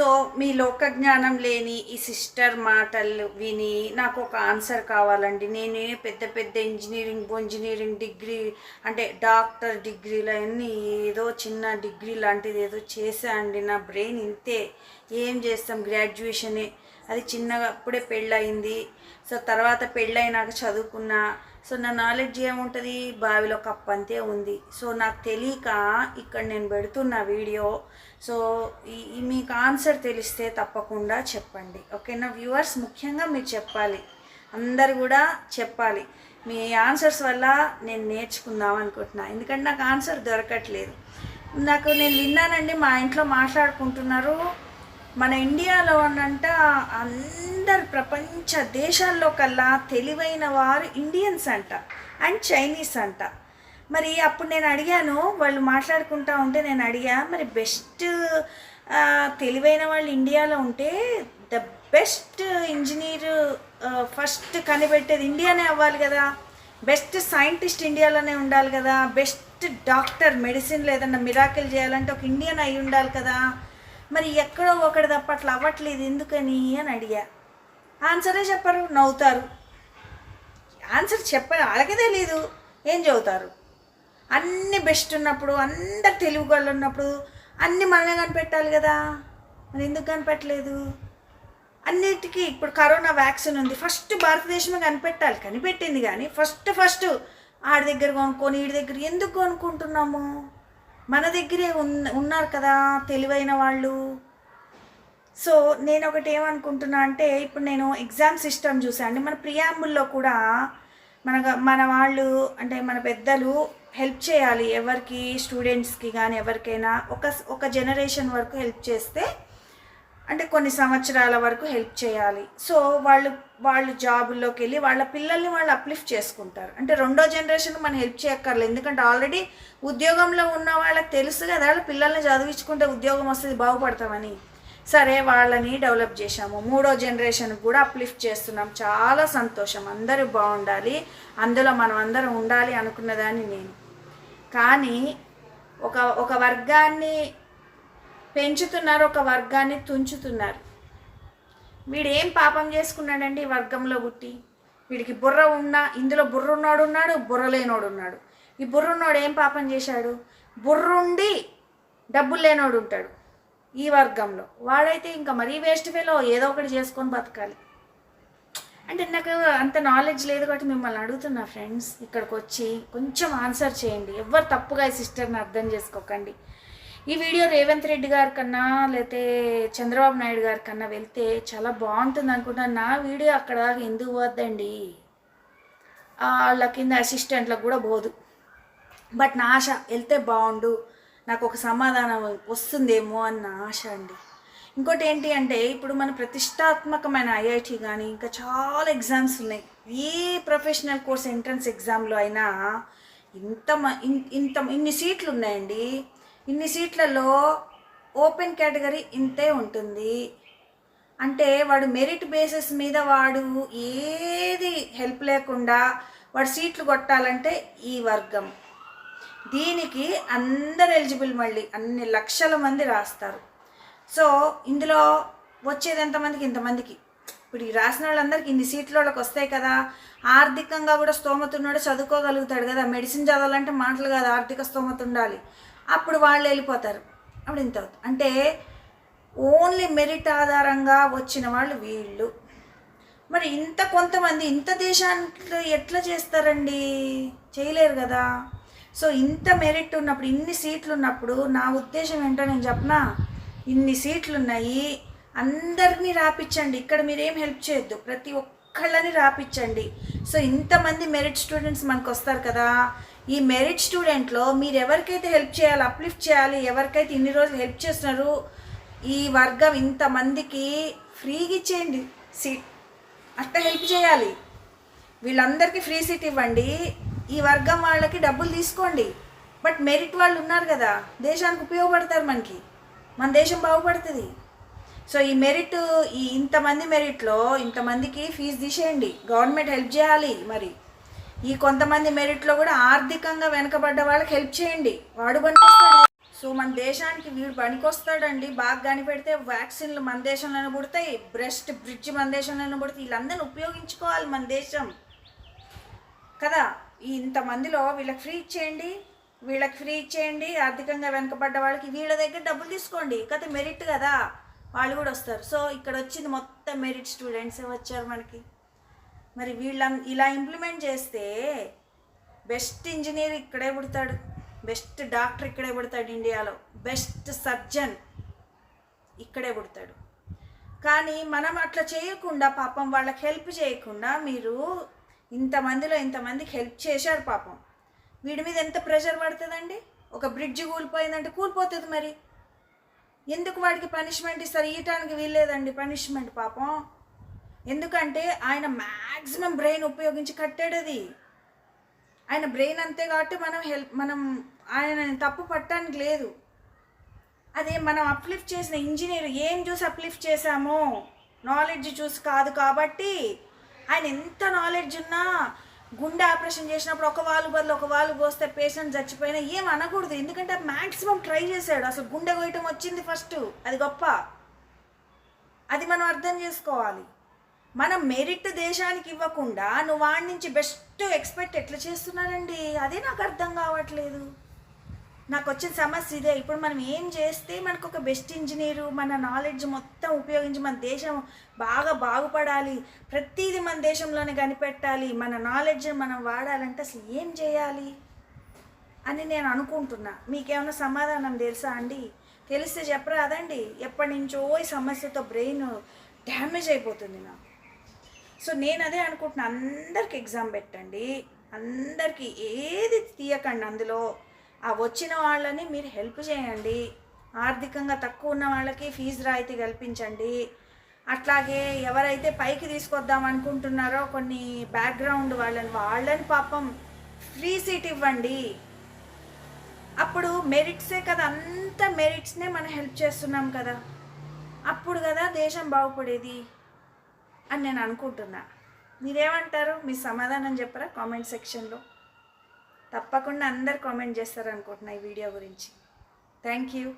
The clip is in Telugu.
సో మీ లోక జ్ఞానం లేని ఈ సిస్టర్ మాటలు విని నాకు ఒక ఆన్సర్ కావాలండి. నేను పెద్ద పెద్ద ఇంజనీరింగ్ ఇంజనీరింగ్ డిగ్రీ అంటే డాక్టర్ డిగ్రీలు అన్నీ ఏదో చిన్న డిగ్రీ లాంటిది ఏదో చేసా అండి నా బ్రెయిన్ ఇంతే. ఏం చేస్తాం? గ్రాడ్యుయేషనే అది చిన్నగా అప్పుడే పెళ్ళయింది. సో తర్వాత పెళ్ళైనాక చదువుకున్నా. సో నా నాలెడ్జ్ ఏముంటుంది? బావిలో కప్పు అంతే ఉంది. సో నాకు తెలియక ఇక్కడ నేను పెడుతున్న వీడియో. సో ఈ ఈ మీకు ఆన్సర్ తెలిస్తే తప్పకుండా చెప్పండి. ఓకేనా? వ్యూవర్స్ ముఖ్యంగా మీరు చెప్పాలి. అందరు కూడా చెప్పాలి. మీ ఆన్సర్స్ వల్ల నేను నేర్చుకుందాం అనుకుంటున్నా. ఎందుకంటే నాకు ఆన్సర్ దొరకట్లేదు. నాకు నేను విన్నానండి మా ఇంట్లో మాట్లాడుకుంటున్నారు. మన ఇండియాలో అనంట అందరు ప్రపంచ దేశాల్లో కల్లా తెలివైన వారు ఇండియన్స్ అంట అండ్ చైనీస్ అంట. మరి అప్పుడు నేను అడిగాను వాళ్ళు మాట్లాడుకుంటా ఉంటే నేను అడిగా మరి బెస్ట్ తెలివైన వాళ్ళు ఇండియాలో ఉంటే ద బెస్ట్ ఇంజనీర్ ఫస్ట్ కనిపెట్టేది ఇండియానే అవ్వాలి కదా. బెస్ట్ సైంటిస్ట్ ఇండియాలోనే ఉండాలి కదా. బెస్ట్ డాక్టర్ మెడిసిన్లో ఏదన్నా మిరాకిల్ చేయాలంటే ఒక ఇండియన్ అయి ఉండాలి కదా. మరి ఎక్కడో ఒకటి తప్ప అట్లా అవ్వట్లేదు ఎందుకని అని అడిగా. ఆన్సరే చెప్పరు నవ్వుతారు. ఆన్సర్ చెప్ప వాళ్ళకే తెలీదు ఏం చదువుతారు? అన్ని బెస్ట్ ఉన్నప్పుడు అందరు తెలుగు వాళ్ళు ఉన్నప్పుడు అన్ని మనమే కనిపెట్టాలి కదా. మరి ఎందుకు కనిపెట్టలేదు? అన్నిటికీ ఇప్పుడు కరోనా వ్యాక్సిన్ ఉంది. ఫస్ట్ భారతదేశమే కనిపెట్టాలి. కనిపెట్టింది కానీ ఫస్ట్ ఫస్ట్ ఆడి దగ్గర కొనుక్కొని వీడి దగ్గర ఎందుకు కొనుక్కుంటున్నాము? మన దగ్గరే ఉన్న ఉన్నారు కదా తెలివైన వాళ్ళు. సో నేను ఒకటి ఏమనుకుంటున్నా అంటే ఇప్పుడు నేను ఎగ్జామ్ సిస్టమ్ చూసాను మన ప్రియాంబుల్లో కూడా మన మన వాళ్ళు అంటే మన పెద్దలు హెల్ప్ చేయాలి ఎవరికి స్టూడెంట్స్కి కానీ ఎవరికైనా. ఒక ఒక జనరేషన్ వరకు హెల్ప్ చేస్తే అంటే కొన్ని సంవత్సరాల వరకు హెల్ప్ చేయాలి. సో వాళ్ళు వాళ్ళు జాబుల్లోకి వెళ్ళి వాళ్ళ పిల్లల్ని వాళ్ళు అప్లిఫ్ట్ చేసుకుంటారు. అంటే రెండో జనరేషన్ మనం హెల్ప్ చేయక్కర్లేదు. ఎందుకంటే ఆల్రెడీ ఉద్యోగంలో ఉన్న వాళ్ళకి తెలుసు కదా వాళ్ళ పిల్లల్ని చదివించుకుంటే ఉద్యోగం వస్తుంది బాగుపడతామని. సరే వాళ్ళని డెవలప్ చేశాము. మూడో జనరేషన్ కూడా అప్లిఫ్ట్ చేస్తున్నాం. చాలా సంతోషం. అందరూ బాగుండాలి. అందులో మనం అందరం ఉండాలి అనుకున్నదాన్ని నేను. కానీ ఒక ఒక వర్గాన్ని పెంచుతున్నారు ఒక వర్గాన్ని తుంచుతున్నారు. వీడు ఏం పాపం చేసుకున్నాడండి ఈ వర్గంలో పుట్టి? వీడికి బుర్ర ఉన్నా ఇందులో బుర్ర ఉన్నాడు ఉన్నాడు బుర్ర లేనోడు ఉన్నాడు ఈ బుర్ర ఉన్నోడు ఏం పాపం చేశాడు? బుర్రుండి డబ్బులు లేనోడు ఉంటాడు ఈ వర్గంలో. వాడైతే ఇంకా మరీ వేస్ట్ ఫెలో ఏదో ఒకటి చేసుకొని బతకాలి. అంటే నాకు అంత నాలెడ్జ్ లేదు కాబట్టి మిమ్మల్ని అడుగుతున్నా ఫ్రెండ్స్ ఇక్కడికి వచ్చి కొంచెం ఆన్సర్ చేయండి. ఎవరు తప్పుగా ఈ సిస్టర్ని అర్థం చేసుకోకండి. ఈ వీడియో రేవంత్ రెడ్డి గారి కన్నా లేతే చంద్రబాబు నాయుడు గారి కన్నా వెళ్తే చాలా బాగుంటుంది అనుకుంటున్నాను. నా వీడియో అక్కడ దాకా ఎందుకు పోద్దండి? వాళ్ళ కింద అసిస్టెంట్లకు కూడా పోదు. బట్ నా ఆశ వెళ్తే బాగుండు. నాకు ఒక సమాధానం వస్తుందేమో అన్న ఆశ అండి. ఇంకోటి ఏంటి అంటే ఇప్పుడు మన ప్రతిష్టాత్మకమైన ఐఐటి కానీ ఇంకా చాలా ఎగ్జామ్స్ ఉన్నాయి. ఏ ప్రొఫెషనల్ కోర్స్ ఎంట్రన్స్ ఎగ్జామ్లో అయినా ఇంత మ- ఇంత ఇన్ని సీట్లు ఉన్నాయండి. ఇన్ని సీట్లలో ఓపెన్ కేటగిరీ ఇంతే ఉంటుంది. అంటే వాడు మెరిట్ బేసిస్ మీద వాడు ఏది హెల్ప్ లేకుండా వాడు సీట్లు కొట్టాలంటే ఈ వర్గం. దీనికి అందరు ఎలిజిబుల్ మళ్ళీ అన్ని లక్షల మంది రాస్తారు. సో ఇందులో వచ్చేది ఎంతమందికి? ఇంతమందికి. ఇప్పుడు ఈ రాసిన వాళ్ళందరికీ ఇన్ని సీట్లు వాళ్ళకి వస్తాయి కదా. ఆర్థికంగా కూడా స్తోమత ఉన్నాడు చదువుకోగలుగుతాడు కదా. మెడిసిన్ చదవాలంటే మాటలు కాదు ఆర్థిక స్తోమత ఉండాలి. అప్పుడు వాళ్ళు వెళ్ళిపోతారు. అప్పుడు ఇంత అవుతుంది. అంటే ఓన్లీ మెరిట్ ఆధారంగా వచ్చిన వాళ్ళు వీళ్ళు. మరి ఇంత కొంతమంది ఇంత దేశానికి ఎట్లా చేస్తారండి? చేయలేరు కదా. సో ఇంత మెరిట్ ఉన్నప్పుడు ఇన్ని సీట్లు ఉన్నప్పుడు నా ఉద్దేశం ఏంటో నేను చెప్పనా? ఇన్ని సీట్లు ఉన్నాయి. అందరినీ రాపించండి ఇక్కడ మీరేం హెల్ప్ చేయొద్దు. ప్రతి ఒక్కళ్ళని రాపించండి సో ఇంతమంది మెరిట్ స్టూడెంట్స్ మనకు వస్తారు కదా. ఈ మెరిట్ స్టూడెంట్లో మీరు ఎవరికైతే హెల్ప్ చేయాలి అప్లిఫ్ట్ చేయాలి ఎవరికైతే ఇన్ని రోజులు హెల్ప్ చేస్తున్నారు ఈ వర్గం ఇంతమందికి ఫ్రీగా ఇచ్చేయండి. సీట్. అట్లా హెల్ప్ చేయాలి. వీళ్ళందరికీ ఫ్రీ సీట్ ఇవ్వండి. ఈ వర్గం వాళ్ళకి డబ్బులు తీసుకోండి. బట్ మెరిట్ వాళ్ళు ఉన్నారు కదా దేశానికి ఉపయోగపడతారు మనకి. మన దేశం బాగుపడుతుంది. సో ఈ మెరిట్ ఈ ఇంతమంది మెరిట్లో ఇంతమందికి ఫీజు తీసేయండి. గవర్నమెంట్ హెల్ప్ చేయాలి మరి. ఈ కొంతమంది మెరిట్లో కూడా ఆర్థికంగా వెనకబడ్డ వాళ్ళకి హెల్ప్ చేయండి. వాడు పనికొస్తాడు. సో మన దేశానికి వీడు పనికొస్తాడండి. బాగా కనిపెడితే వ్యాక్సిన్లు మన దేశంలోనే పుడతాయి. బ్రెస్ట్ బ్రిడ్జ్ మన దేశంలోనే పుడతాయి. వీళ్ళందరిని ఉపయోగించుకోవాలి మన దేశం. కదా? ఇంతమందిలో వీళ్ళకి ఫ్రీ ఇచ్చేయండి. వీళ్ళకి ఫ్రీ ఇచ్చేయండి. ఆర్థికంగా వెనకబడ్డ వాళ్ళకి వీళ్ళ దగ్గర డబ్బులు తీసుకోండి. కదా మెరిట్ కదా. వాళ్ళు కూడా వస్తారు. సో ఇక్కడ వచ్చింది మొత్తం మెరిట్ స్టూడెంట్సే వచ్చారు మనకి. మరి వీళ్ళ ఇలా ఇంప్లిమెంట్ చేస్తే బెస్ట్ ఇంజనీర్ ఇక్కడే పుడతాడు. బెస్ట్ డాక్టర్ ఇక్కడే పుడతాడు ఇండియాలో. బెస్ట్ సర్జన్ ఇక్కడే పుడతాడు. కానీ మనం అట్లా చేయకుండా పాపం వాళ్ళకి హెల్ప్ చేయకుండా మీరు ఇంతమందిలో ఇంతమందికి హెల్ప్ చేశారు పాపం. వీడి మీద ఎంత ప్రెషర్ పడుతుందండి? ఒక బ్రిడ్జ్ కూలిపోయిందంటే కూలిపోతుంది మరి. ఎందుకు వాడికి పనిష్మెంట్ ఇస్తారు? ఇయటానికి వీల్లేదండి పనిష్మెంట్ పాపం. ఎందుకంటే ఆయన మ్యాక్సిమం బ్రెయిన్ ఉపయోగించి కట్టాడు అది ఆయన బ్రెయిన్ అంతే కాబట్టి మనం హెల్ప్ మనం ఆయన తప్పు పట్టడానికి లేదు. అదే మనం అప్లిఫ్ట్ చేసిన ఇంజనీర్ ఏం చూసి అప్లిఫ్ట్ చేశామో నాలెడ్జ్ చూసి కాదు కాబట్టి ఆయన ఎంత నాలెడ్జ్ ఉన్నా గుండె ఆపరేషన్ చేసినప్పుడు ఒక వాళ్ళు బదులు ఒక వాళ్ళు పోస్తే పేషెంట్ చచ్చిపోయినా ఏం అనకూడదు. ఎందుకంటే మ్యాక్సిమం ట్రై చేశాడు. అసలు గుండె కొయ్యటం వచ్చింది ఫస్ట్. అది గొప్ప. అది మనం అర్థం చేసుకోవాలి. మనం మెరిట్ దేశానికి ఇవ్వకుండా నువ్వు వాడి నుంచి బెస్ట్ ఎక్స్పెక్ట్ ఎట్లా చేస్తున్నానండి అదే నాకు అర్థం కావట్లేదు. నాకు వచ్చిన సమస్య ఇదే. ఇప్పుడు మనం ఏం చేస్తే మనకు ఒక బెస్ట్ ఇంజనీరు మన నాలెడ్జ్ మొత్తం ఉపయోగించి మన దేశం బాగా బాగుపడాలి ప్రతిదీ మన దేశంలోనే కనిపెట్టాలి మన నాలెడ్జ్ని మనం వాడాలంటే అసలు ఏం చేయాలి అని నేను అనుకుంటున్నా. మీకేమైనా సమాధానం తెలుసా అండి? తెలిస్తే చెప్పరాదండి. ఎప్పటి నుంచో ఈ సమస్యతో బ్రెయిన్ డ్యామేజ్ అయిపోతుంది నాకు. సో నేను అదే అనుకుంటున్నా అందరికి ఎగ్జామ్ పెట్టండి. అందరికీ ఏది తీయకండి అందులో. ఆ వచ్చిన వాళ్ళని మీరు హెల్ప్ చేయండి. ఆర్థికంగా తక్కువ ఉన్న వాళ్ళకి ఫీజు రాయితీ కల్పించండి. అట్లాగే ఎవరైతే పైకి తీసుకొద్దాం అనుకుంటున్నారో కొన్ని బ్యాక్గ్రౌండ్ వాళ్ళని వాళ్ళని పాపం ఫ్రీ సీట్ ఇవ్వండి. అప్పుడు మెరిట్సే కదా అంత మెరిట్స్నే మనం హెల్ప్ చేస్తున్నాం కదా. అప్పుడు కదా దేశం బాగుపడేది. అని నేను అనుకుంటున్నా. మీరేమంటారు? మీ సమాధానం చెప్పరా కామెంట్ సెక్షన్లో? తప్పకుండా అందరు కామెంట్ చేస్తారనుకుంటున్నా ఈ వీడియో గురించి. Thank you.